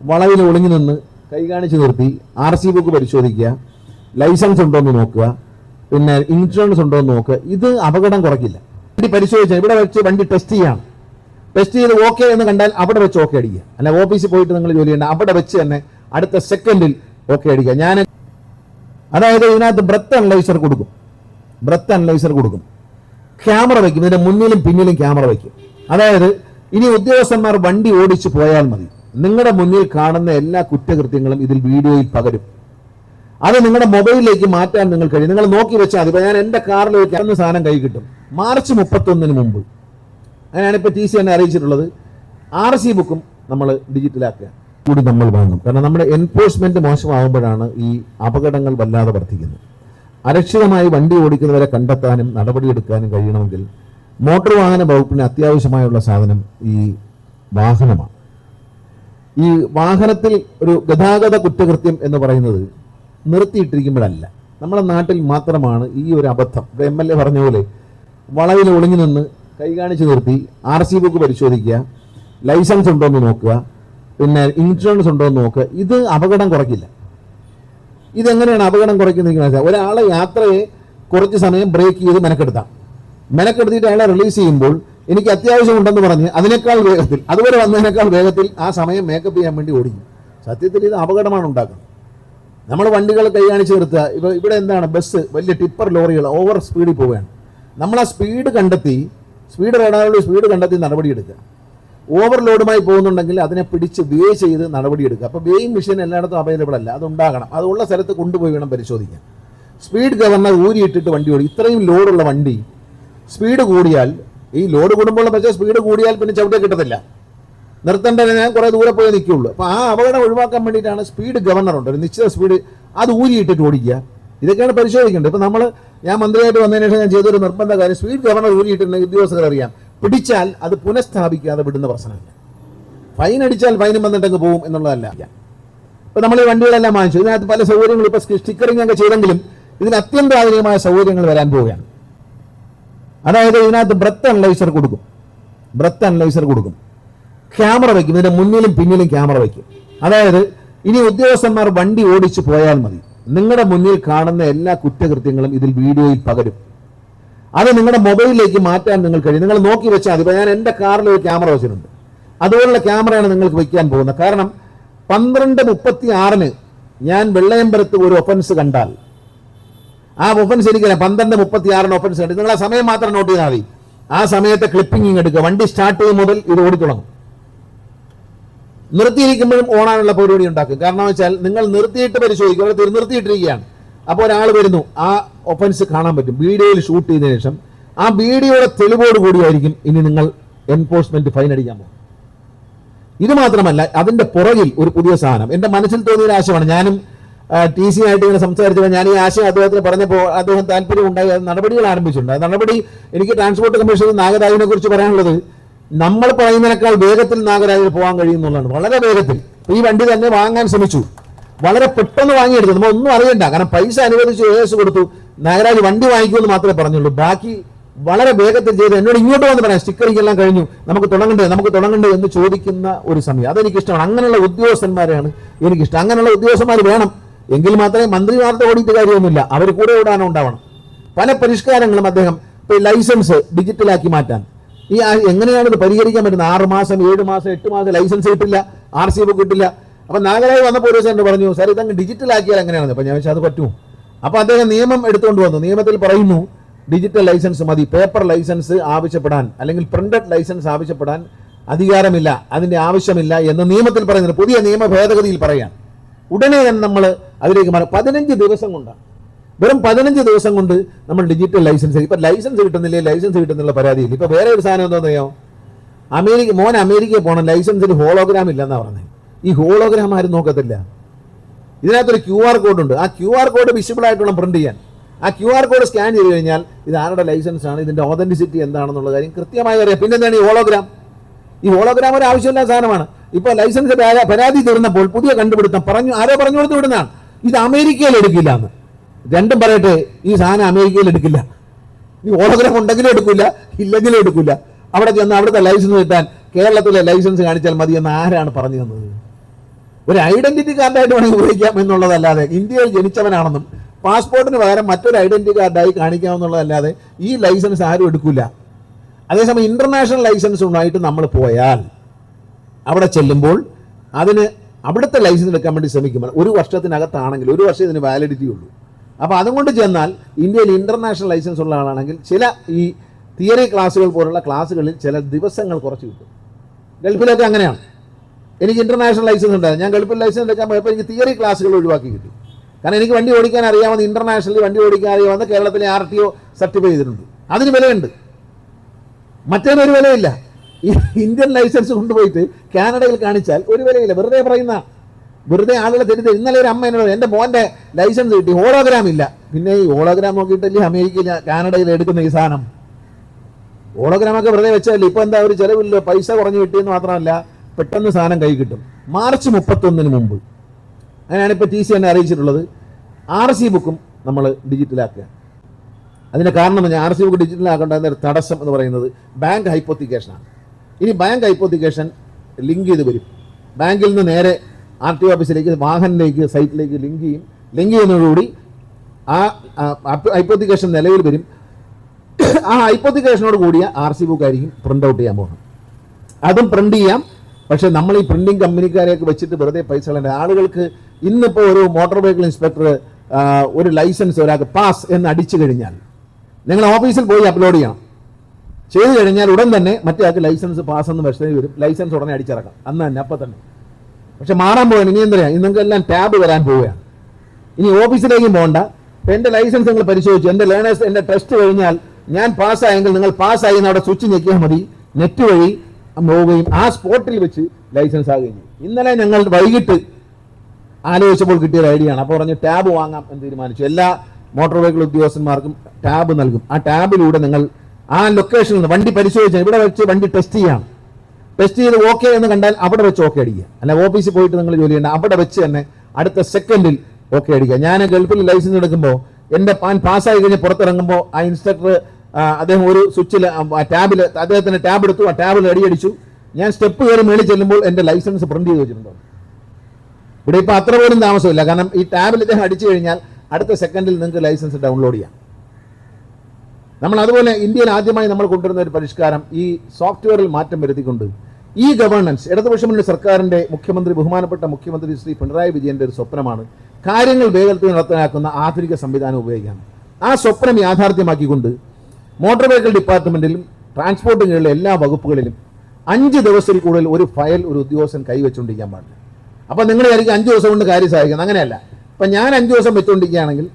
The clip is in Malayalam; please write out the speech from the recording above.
വളവിൽ ഒളിഞ്ഞു നിന്ന് കൈ കാണിച്ച് നിർത്തി ആർ സി ബുക്ക് പരിശോധിക്കുക. ലൈസൻസ് ഉണ്ടോ എന്ന് നോക്കുക. പിന്നെ ഇൻഷുറൻസ് ഉണ്ടോ എന്ന് നോക്കുക. ഇത് അപകടം കുറയ്ക്കില്ല. വണ്ടി പരിശോധിച്ചാൽ ഇവിടെ വെച്ച് വണ്ടി ടെസ്റ്റ് ചെയ്യാണ്. ടെസ്റ്റ് ചെയ്ത് ഓക്കെ എന്ന് കണ്ടാൽ അവിടെ വെച്ച് ഓക്കെ അടിക്കുക. അല്ല ഓഫീസിൽ പോയിട്ട് നിങ്ങൾ ജോലി ചെയ്യേണ്ട. അവിടെ വെച്ച് തന്നെ അടുത്ത സെക്കൻഡിൽ ഓക്കെ അടിക്കുക. ഞാൻ അതായത് ഇതിനകത്ത് ബ്രത്ത് അനലൈസർ കൊടുക്കും. ബ്രത്ത് അനലൈസർ കൊടുക്കും. ക്യാമറ വയ്ക്കും. ഇതിന്റെ മുന്നിലും പിന്നിലും ക്യാമറ വയ്ക്കും. അതായത് ഇനി ഉദ്യോഗസ്ഥന്മാർ വണ്ടി ഓടിച്ചു പോയാൽ മതി. നിങ്ങളുടെ മുന്നിൽ കാണുന്ന എല്ലാ കുറ്റകൃത്യങ്ങളും ഇതിൽ വീഡിയോയിൽ പകരും. അത് നിങ്ങളുടെ മൊബൈലിലേക്ക് മാറ്റാൻ നിങ്ങൾ കഴിയും. നിങ്ങൾ നോക്കി വെച്ചാൽ മതി. ഞാൻ എന്റെ കാറിൽ ഒരു കിടന്ന സാധനം കൈ കിട്ടും. മാർച്ച് മുപ്പത്തൊന്നിന് മുമ്പ്. അങ്ങനെയാണ് ഇപ്പൊ ടി സി എന്നെ അറിയിച്ചിട്ടുള്ളത്. ആർ സി ബുക്കും നമ്മൾ ഡിജിറ്റലാക്കുക കൂടി നമ്മൾ വാങ്ങും. കാരണം നമ്മുടെ എൻഫോഴ്സ്മെന്റ് മോശമാകുമ്പോഴാണ് ഈ അപകടങ്ങൾ വല്ലാതെ വർദ്ധിക്കുന്നത്. അരക്ഷിതമായി വണ്ടി ഓടിക്കുന്നവരെ കണ്ടെത്താനും നടപടിയെടുക്കാനും കഴിയണമെങ്കിൽ മോട്ടോർ വാഹന വകുപ്പിന് അത്യാവശ്യമായുള്ള സാധനം ഈ വാഹനമാണ്. ഈ വാഹനത്തിൽ ഒരു ഗതാഗത കുറ്റകൃത്യം എന്ന് പറയുന്നത് നിർത്തിയിട്ടിരിക്കുമ്പോഴല്ല. നമ്മുടെ നാട്ടിൽ മാത്രമാണ് ഈ ഒരു അബദ്ധം. എം എൽ എ പറഞ്ഞ പോലെ വളവിൽ ഒളിഞ്ഞു നിന്ന് കൈ കാണിച്ച് നിർത്തി ആർ സി ബുക്ക് പരിശോധിക്കുക ലൈസൻസ് ഉണ്ടോ എന്ന് നോക്കുക പിന്നെ ഇൻഷുറൻസ് ഉണ്ടോ എന്ന് നോക്കുക. ഇത് അപകടം കുറയ്ക്കില്ല. ഇതെങ്ങനെയാണ് അപകടം കുറയ്ക്കുന്നത് ഒരാളെ യാത്രയെ കുറച്ച് സമയം ബ്രേക്ക് ചെയ്ത് മെനക്കെടുത്താം. മെനക്കെടുത്തിട്ട് അയാളെ റിലീസ് ചെയ്യുമ്പോൾ എനിക്ക് അത്യാവശ്യം ഉണ്ടെന്ന് പറഞ്ഞ് അതിനേക്കാൾ വേഗത്തിൽ അതുപോലെ വന്നതിനേക്കാൾ വേഗത്തിൽ ആ സമയം മേക്കപ്പ് ചെയ്യാൻ വേണ്ടി ഓടിക്കും. സത്യത്തിൽ ഇത് അപകടമാണ് ഉണ്ടാക്കുന്നത്. നമ്മൾ വണ്ടികൾ കൈകാണിച്ച് നിർത്തുക. ഇപ്പോൾ ഇവിടെ എന്താണ്? ബസ് വലിയ ടിപ്പർ ലോറികൾ ഓവർ സ്പീഡിൽ പോവുകയാണ്. നമ്മൾ ആ സ്പീഡ് കണ്ടെത്തി സ്പീഡ് റേഡാറുടെ സ്പീഡ് കണ്ടെത്തി നടപടിയെടുക്കുക ഓവർലോഡുമായി പോകുന്നുണ്ടെങ്കിൽ അതിനെ പിടിച്ച് വേ ചെയ്ത് നടപടിയെടുക്കുക അപ്പോൾ വേയിങ് മെഷീൻ എല്ലായിടത്തും അവൈലബിൾ അല്ല. അതുണ്ടാകണം. അതുള്ള സ്ഥലത്ത് കൊണ്ടുപോയി വേണം പരിശോധിക്കാൻ. സ്പീഡ് ഗവർണർ ഊരിയിട്ടിട്ട് വണ്ടി ഓടി. ഇത്രയും ലോഡുള്ള വണ്ടി സ്പീഡ് കൂടിയാൽ ഈ ലോഡ് കൂടുമ്പോൾ പക്ഷേ സ്പീഡ് കൂടിയാൽ പിന്നെ ചവിട്ടിയെ കിട്ടത്തില്ല. നിർത്തേണ്ടത് ഞാൻ കുറേ ദൂരെ പോയി നിൽക്കുകയുള്ളൂ അപ്പോൾ ആ അപകടം ഒഴിവാക്കാൻ വേണ്ടിയിട്ടാണ് സ്പീഡ് ഗവർണർ ഉണ്ട്. ഒരു നിശ്ചിത സ്പീഡ് അത് ഊരിയിട്ടിട്ട് ഓടിക്കുക. ഇതൊക്കെയാണ് പരിശോധിക്കേണ്ടത്. ഇപ്പം നമ്മൾ ഞാൻ മന്ത്രിയായിട്ട് വന്നതിന് ശേഷം ഞാൻ ചെയ്തൊരു നിർബന്ധ കാര്യം സ്പീഡ് ഗവർണർ ഊരിയിട്ടുണ്ടെങ്കിൽ ഉദ്യോഗസ്ഥർ അറിയാം. പിടിച്ചാൽ അത് പുനഃസ്ഥാപിക്കാതെ വിടുന്ന പ്രശ്നമില്ല. ഫൈൻ അടിച്ചാൽ ഫൈനും വന്നിട്ടങ്ങ് പോകും എന്നുള്ളതല്ല. ഇപ്പം നമ്മൾ ഈ വണ്ടികളെല്ലാം വാങ്ങിച്ചു. ഇതിനകത്ത് പല സൗകര്യങ്ങളും. ഇപ്പോൾ സ്റ്റിക്കറിംഗ് ഒക്കെ ചെയ്തെങ്കിലും ഇതിന് അത്യന്താധുനികമായ സൗകര്യങ്ങൾ വരാൻ പോവുകയാണ്. അതായത് ഇതിനകത്ത് ബ്രത്ത് അനലൈസർ കൊടുക്കും. ബ്രത്ത് അനലൈസർ കൊടുക്കും. ക്യാമറ വയ്ക്കും ഇതിന്റെ മുന്നിലും പിന്നിലും ക്യാമറ വയ്ക്കും അതായത് ഇനി ഉദ്യോഗസ്ഥന്മാർ വണ്ടി ഓടിച്ചു പോയാൽ മതി. നിങ്ങളുടെ മുന്നിൽ കാണുന്ന എല്ലാ കുറ്റകൃത്യങ്ങളും ഇതിൽ വീഡിയോയിൽ പകരും. അത് നിങ്ങളുടെ മൊബൈലിലേക്ക് മാറ്റാൻ നിങ്ങൾ കഴിയും. നിങ്ങൾ നോക്കി വെച്ചാൽ മതി. ഞാൻ എന്റെ കാറിൽ ഒരു ക്യാമറ വെച്ചിട്ടുണ്ട്. അതുപോലുള്ള ക്യാമറയാണ് നിങ്ങൾക്ക് വയ്ക്കാൻ പോകുന്നത്. കാരണം പന്ത്രണ്ട് മുപ്പത്തി ആറിന് ഞാൻ വെള്ളയമ്പലത്ത് ഒരു ഒഫൻസ് കണ്ടാൽ ആ ഒഫൻസ് എനിക്കറിയാം. പന്ത്രണ്ട് മുപ്പത്തി ആറിന് ഒഫൻസ് കണ്ടു നിങ്ങൾ ആ സമയം മാത്രം നോട്ട് ചെയ്താൽ മതി. ആ സമയത്തെ ക്ലിപ്പിംഗ് എടുക്കുക. വണ്ടി സ്റ്റാർട്ട് ചെയ്യും മുതൽ ഇത് ഓടിത്തുടങ്ങും നിർത്തിയിരിക്കുമ്പോഴും ഓണാനുള്ള പരിപാടി ഉണ്ടാക്കും. കാരണം വെച്ചാൽ നിങ്ങൾ നിർത്തിയിട്ട് പരിശോധിക്കും. അവിടെ തിരി- നിർത്തിയിട്ടിരിക്കുകയാണ്. അപ്പോൾ ഒരാൾ വരുന്നു. ആ ഒഫൻസ് കാണാൻ പറ്റും. വീഡിയോയിൽ ഷൂട്ട് ചെയ്തതിനു ശേഷം ആ വീഡിയോയുടെ തെളിവോട് കൂടിയായിരിക്കും ഇനി നിങ്ങൾ എൻഫോഴ്സ്മെന്റ് ഫൈൻ അടിക്കാൻ പോകും ഇത് മാത്രമല്ല അതിന്റെ പുറകിൽ ഒരു പുതിയ സാധനം. എന്റെ മനസ്സിൽ തോന്നിയ ആശയമാണ്. ഞാനും ടി സി ആയിട്ട് ഇങ്ങനെ സംസാരിച്ചപ്പോൾ ഞാൻ ഈ ആശയം അദ്ദേഹത്തിന് പറഞ്ഞപ്പോൾ അദ്ദേഹം താല്പര്യം ഉണ്ടായി. അത് നടപടികൾ ആരംഭിച്ചിട്ടുണ്ട്. ആ നടപടി എനിക്ക് ട്രാൻസ്പോർട്ട് കമ്മീഷനിൽ നാഗരാജിനെ കുറിച്ച് പറയാനുള്ളത് നമ്മൾ പറയുന്നതിനേക്കാൾ വേഗത്തിൽ നാഗരാജിന് പോകാൻ കഴിയുന്നുള്ളതാണ് വളരെ വേഗത്തിൽ. ഈ വണ്ടി തന്നെ വാങ്ങാൻ ശ്രമിച്ചു. വളരെ പെട്ടെന്ന് വാങ്ങിയെടുത്തു. നമ്മൾ ഒന്നും അറിയണ്ട. കാരണം പൈസ അനുവദിച്ച് ഏസ് കൊടുത്തു. നാഗരാജ് വണ്ടി വാങ്ങിക്കുമെന്ന് മാത്രമേ പറഞ്ഞുള്ളൂ. ബാക്കി വളരെ വേഗത്തിൽ ചെയ്ത്. എന്നോട് ഇങ്ങോട്ട് വന്ന് പറയാം. സ്റ്റിക്കറിംഗ് എല്ലാം കഴിഞ്ഞു. നമുക്ക് തുടങ്ങണ്ടേ? നമുക്ക് തുടങ്ങണ്ടേ എന്ന് ചോദിക്കുന്ന ഒരു സമയം. അതെനിക്കിഷ്ടമാണ്. അങ്ങനെയുള്ള ഉദ്യോഗസ്ഥന്മാരെയാണ് എനിക്കിഷ്ടം. അങ്ങനെയുള്ള ഉദ്യോഗസ്ഥന്മാർ വേണം. എങ്കിൽ മാത്രമേ മന്ത്രിമാരുടെ ഓടിയിട്ട് കാര്യമൊന്നുമില്ല. അവർ കൂടെ ഓടാനും ഉണ്ടാവണം. പല പരിഷ്കാരങ്ങളും അദ്ദേഹം ഇപ്പോൾ ലൈസൻസ് ഡിജിറ്റലാക്കി മാറ്റാൻ. ഈ എങ്ങനെയാണ് ഇത് പരിഹരിക്കാൻ പറ്റുന്നത്? ആറ് മാസം ഏഴ് മാസം എട്ട് മാസം ലൈസൻസ് കിട്ടില്ല ആർ സി ബുക്ക് കിട്ടില്ല. അപ്പം നാഗരാജ് വന്ന പോലീസ് എന്നോട് പറഞ്ഞു സാർ ഇതങ്ങ് ഡിജിറ്റലാക്കിയാൽ എങ്ങനെയാണ് അപ്പം ഞാൻ വെച്ചാൽ അത് പറ്റുമോ? അപ്പോൾ അദ്ദേഹം നിയമം എടുത്തുകൊണ്ട് വന്നു. നിയമത്തിൽ പറയുന്നു ഡിജിറ്റൽ ലൈസൻസ് മതി പേപ്പർ ലൈസൻസ് ആവശ്യപ്പെടാൻ അല്ലെങ്കിൽ പ്രിന്റഡ് ലൈസൻസ് ആവശ്യപ്പെടാൻ അധികാരമില്ല അതിന്റെ ആവശ്യമില്ല എന്ന് നിയമത്തിൽ പറയുന്നത് പുതിയ നിയമ ഭേദഗതിയിൽ പറയാൻ ഉടനെ തന്നെ നമ്മൾ അതിലേക്ക് മാറും. പതിനഞ്ച് ദിവസം കൊണ്ടാണ്. വെറും പതിനഞ്ച് ദിവസം കൊണ്ട് നമ്മൾ ഡിജിറ്റൽ ലൈസൻസ് ഇപ്പൊ ലൈസൻസ് കിട്ടുന്നില്ലേ? ലൈസൻസ് കിട്ടുന്നുള്ള പരാതിയില്ല. ഇപ്പൊ വേറെ ഒരു സാധനം എന്താണെന്നറിയോ? അമേരിക്ക മോൻ അമേരിക്കയിൽ പോകണം ലൈസൻസിൽ ഹോളോഗ്രാം ഇല്ലെന്നാണ് പറഞ്ഞത് ഈ ഹോളോഗ്രാം ആരും നോക്കത്തില്ല. ഇതിനകത്തൊരു ക്യു ആർ കോഡ് ഉണ്ട്. ആ ക്യു ആർ കോഡ് വിസിബിൾ ആയിട്ടുള്ള പ്രിന്റ് ചെയ്യാൻ. ആ ക്യു ആർ കോഡ് സ്കാൻ ചെയ്ത് കഴിഞ്ഞാൽ ഇത് ആരുടെ ലൈസൻസ് ആണ്? ഇതിന്റെ ഓതന്റിസിറ്റി എന്താണെന്നുള്ള കാര്യം കൃത്യമായി അറിയാം. പിന്നെന്താണ് ഈ ഹോളോഗ്രാം ഈ ഹോളോഗ്രാം ഒരു ആവശ്യമില്ലാത്ത സാധനമാണ്. ഇപ്പൊ ലൈസൻസ് പരാ- പരാതി തീർന്നപ്പോൾ പുതിയ കണ്ടുപിടുത്തം പറഞ്ഞു ആരോ പറഞ്ഞു കൊടുത്ത് വിടുന്നതാണ്. ഇത് അമേരിക്കയിൽ എടുക്കില്ല എന്ന് രണ്ടും പറയട്ടെ ഈ സാധനം അമേരിക്കയിൽ എടുക്കില്ല. ഈ ഹോളോഗ്രാം ഉണ്ടെങ്കിലും എടുക്കില്ല ഇല്ലെങ്കിലും എടുക്കില്ല അവിടെ ചെന്ന് അവിടുത്തെ ലൈസൻസ് കിട്ടാൻ കേരളത്തിലെ ലൈസൻസ് കാണിച്ചാൽ മതി എന്ന് ആരാണ് പറഞ്ഞു തന്നത്? ഒരു ഐഡന്റിറ്റി കാർഡായിട്ട് വേണമെങ്കിൽ ഉപയോഗിക്കാം എന്നുള്ളതല്ലാതെ ഇന്ത്യയിൽ ജനിച്ചവനാണെന്നും പാസ്പോർട്ടിന് പകരം മറ്റൊരു ഐഡന്റിറ്റി കാർഡായി കാണിക്കാമെന്നുള്ളതല്ലാതെ ഈ ലൈസൻസ് ആരും എടുക്കില്ല അതേസമയം ഇന്റർനാഷണൽ ലൈസൻസുമായിട്ട് നമ്മൾ പോയാൽ അവിടെ ചെല്ലുമ്പോൾ അതിന് അവിടുത്തെ ലൈസൻസ് എടുക്കാൻ വേണ്ടി ശ്രമിക്കുമ്പോൾ ഒരു വർഷത്തിനകത്താണെങ്കിൽ ഒരു വർഷം ഇതിന് വാലിഡിറ്റി ഉള്ളൂ. അപ്പോൾ അതുകൊണ്ട് ചെന്നാൽ ഇന്ത്യയിൽ ഇന്റർനാഷണൽ ലൈസൻസ് ഉള്ള ആളാണെങ്കിൽ ചില ഈ തിയറി ക്ലാസ്സുകൾ പോലുള്ള ക്ലാസ്സുകളിൽ ചില ദിവസങ്ങൾ കുറച്ച് കിട്ടും. ഗൾഫിലൊക്കെ അങ്ങനെയാണ്. എനിക്ക് ഇന്റർനാഷണൽ ലൈസൻസ് ഉണ്ടായിരുന്നു ഞാൻ ഗൾഫിൽ ലൈസൻസ് എടുക്കാൻ പോയപ്പോൾ എനിക്ക് തിയറി ക്ലാസ്സുകൾ ഒഴിവാക്കി കിട്ടി. കാരണം എനിക്ക് വണ്ടി ഓടിക്കാൻ അറിയാമെന്ന് ഇന്റർനാഷണലി വണ്ടി ഓടിക്കാൻ അറിയാമെന്ന് കേരളത്തിലെ ആർ ടി ഒ സർട്ടിഫൈ ചെയ്തിട്ടുണ്ട്. അതിന് വിലയുണ്ട്. മറ്റേതൊരു വിലയില്ല. ഇന്ത്യൻ ലൈസൻസ് കൊണ്ടുപോയിട്ട് കാനഡയിൽ കാണിച്ചാൽ ഒരു വിലയില്ല. വെറുതെ പറയുന്ന വെറുതെ ആളുകളെ തെറ്റിദ്ധ ഇന്നലെ ഒരു അമ്മ എന്നോട് എന്റെ മോന്റെ ലൈസൻസ് കിട്ടി ഹോളോഗ്രാം ഇല്ല. പിന്നെ ഈ ഹോളോഗ്രാം നോക്കിയിട്ടല്ലേ അമേരിക്കയിൽ കാനഡയിൽ എടുക്കുന്ന ഈ സാധനം. ഹോളോഗ്രാമൊക്കെ വെറുതെ വെച്ചതല്ലേ ഇപ്പോൾ എന്താ ഒരു ചിലവില്ലോ പൈസ കുറഞ്ഞു കിട്ടിയെന്ന് മാത്രമല്ല പെട്ടെന്ന് സാധനം കൈ കിട്ടും. മാർച്ച് മുപ്പത്തൊന്നിന് മുമ്പ്. അങ്ങനെയാണ് ഇപ്പോൾ ടി സി എന്നെ അറിയിച്ചിട്ടുള്ളത്. ആർ സി ബുക്കും നമ്മൾ ഡിജിറ്റലാക്കുക അതിന്റെ കാരണം ആർ സി ബുക്ക് ഡിജിറ്റലാക്കേണ്ട തടസ്സം എന്ന് പറയുന്നത് ബാങ്ക് ഹൈപ്പോത്തിക്കേഷനാണ് ഇനി ബാങ്ക് ഹൈപ്പോത്തിക്കേഷൻ ലിങ്ക് ചെയ്ത് വരും. ബാങ്കിൽ നിന്ന് നേരെ ആർ ടി ഓഫീസിലേക്ക് വാഹനത്തിലേക്ക് സൈറ്റിലേക്ക് ലിങ്ക് ചെയ്യും. ലിങ്ക് ചെയ്യുന്നതോടുകൂടി ആ ഹൈപ്പോത്തിക്കേഷൻ നിലവിൽ വരും. ആ ഹൈപ്പോത്തിക്കേഷനോട് കൂടിയ ആർ സി ബുക്ക് ആയിരിക്കും പ്രിന്റ് ഔട്ട് ചെയ്യാൻ പോകുന്നത്. അതും പ്രിന്റ് ചെയ്യാം. പക്ഷേ നമ്മൾ ഈ പ്രിന്റിംഗ് കമ്പനിക്കാരെയൊക്കെ വെച്ചിട്ട് വെറുതെ പൈസ കളയേണ്ട. ആളുകൾക്ക് ഇന്നിപ്പോൾ ഒരു മോട്ടോർ വെഹിക്കിൾ ഇൻസ്പെക്ടർ ഒരു ലൈസൻസ് ഒരാൾക്ക് പാസ് എന്ന് അടിച്ചു കഴിഞ്ഞാൽ നിങ്ങൾ ഓഫീസിൽ പോയി അപ്ലോഡ് ചെയ്യണം. ചെയ്തു കഴിഞ്ഞാൽ ഉടൻ തന്നെ മറ്റേ ആൾക്ക് ലൈസൻസ് പാസ് എന്ന് മെസ്സേജ് വരും. ലൈസൻസ് ഉടനെ അടിച്ചിറക്കാം. അന്ന് തന്നെ അപ്പം തന്നെ. പക്ഷെ മാറാൻ പോവാണ്. ഇനി എന്താ നിങ്ങൾക്ക് എല്ലാം ടാബ് വരാൻ പോവുകയാണ്. ഇനി ഓഫീസിലേക്കും പോകണ്ട. അപ്പം എന്റെ ലൈസൻസ് നിങ്ങൾ പരിശോധിച്ചു. എന്റെ ലേണേഴ്സ് എന്റെ ടെസ്റ്റ് കഴിഞ്ഞാൽ ഞാൻ പാസ്സായെങ്കിൽ നിങ്ങൾ പാസ്സായി അവിടെ സ്വിച്ച് ഞെക്കിയാൽ മതി. നെറ്റ് വഴി പോവുകയും ആ സ്പോട്ടിൽ വെച്ച് ലൈസൻസ് ആകുകയും ചെയ്യും. ഇന്നലെ ഞങ്ങൾ വൈകിട്ട് ആലോചിച്ചപ്പോൾ കിട്ടിയ ഒരു ഐഡിയ ആണ് അപ്പോൾ പറഞ്ഞ് ടാബ് വാങ്ങാം എന്ന് തീരുമാനിച്ചു. എല്ലാ മോട്ടോർ വെഹിക്കിൾ ഉദ്യോഗസ്ഥന്മാർക്കും ടാബ് നൽകും. ആ ടാബിലൂടെ നിങ്ങൾ ആ ലൊക്കേഷനിൽ നിന്ന് വണ്ടി പരിശോധിച്ചാൽ ഇവിടെ വെച്ച് വണ്ടി ടെസ്റ്റ് ചെയ്യാം. ടെസ്റ്റ് ചെയ്ത് ഓക്കെ എന്ന് കണ്ടാൽ അവിടെ വെച്ച് ഓക്കെ അടിക്കുക. അല്ല ഓഫീസിൽ പോയിട്ട് നിങ്ങൾ ജോലി ചെയ്യേണ്ട അവിടെ വെച്ച് തന്നെ അടുത്ത സെക്കൻഡിൽ ഓക്കെ അടിക്കുക. ഞാൻ ഗൾഫിൽ ലൈസൻസ് എടുക്കുമ്പോൾ എന്റെ പാൻ പാസ്സായി കഴിഞ്ഞ് പുറത്തിറങ്ങുമ്പോൾ ആ ഇൻസ്ട്രക്ടർ അദ്ദേഹം ഒരു സ്വിച്ചിൽ ടാബിൽ അദ്ദേഹത്തിന്റെ ടാബ് എടുത്തു ആ ടാബിൽ അടിയടിച്ചു ഞാൻ സ്റ്റെപ്പ് കയറി മേളിൽ ചെല്ലുമ്പോൾ എന്റെ ലൈസൻസ് പ്രിന്റ് ചെയ്ത് വെച്ചിട്ടുണ്ടോ? ഇവിടെ ഇപ്പോൾ അത്ര പോലും താമസമില്ല. കാരണം ഈ ടാബിൽ ഇദ്ദേഹം അടിച്ചു കഴിഞ്ഞാൽ അടുത്ത സെക്കൻഡിൽ നിങ്ങൾക്ക് ലൈസൻസ് ഡൗൺലോഡ് ചെയ്യാം. നമ്മൾ അതുപോലെ ഇന്ത്യയിൽ ആദ്യമായി നമ്മൾ കൊണ്ടുവരുന്ന ഒരു പരിഷ്കാരം ഈ സോഫ്റ്റ്വെയറിൽ മാറ്റം വരുത്തിക്കൊണ്ട് ഈ ഗവേണൻസ് ഇടതുപക്ഷ മുന്നണി സർക്കാരിന്റെ മുഖ്യമന്ത്രി ബഹുമാനപ്പെട്ട മുഖ്യമന്ത്രി ശ്രീ പിണറായി വിജയന്റെ ഒരു സ്വപ്നമാണ്. കാര്യങ്ങൾ വേഗത്തിൽ നടത്താനാക്കുന്ന ആധുനിക സംവിധാനം ഉപയോഗിക്കാം. ആ സ്വപ്നം യാഥാർത്ഥ്യമാക്കിക്കൊണ്ട് മോട്ടോർ വെഹിക്കിൾ ഡിപ്പാർട്ട്മെന്റിലും ട്രാൻസ്പോർട്ടിങ്ങിലുള്ള എല്ലാ വകുപ്പുകളിലും അഞ്ച് ദിവസത്തിൽ കൂടുതൽ ഒരു ഫയൽ ഒരു ഉദ്യോഗസ്ഥൻ കൈവച്ചുകൊണ്ടിരിക്കാൻ പാടില്ല. അപ്പോൾ നിങ്ങൾ വിചാരിക്കും അഞ്ച് ദിവസം കൊണ്ട് കാര്യം സഹായിക്കുന്നത്. അങ്ങനെയല്ല. ഇപ്പൊ ഞാൻ അഞ്ച് ദിവസം വെച്ചുകൊണ്ടിരിക്കുകയാണെങ്കിൽ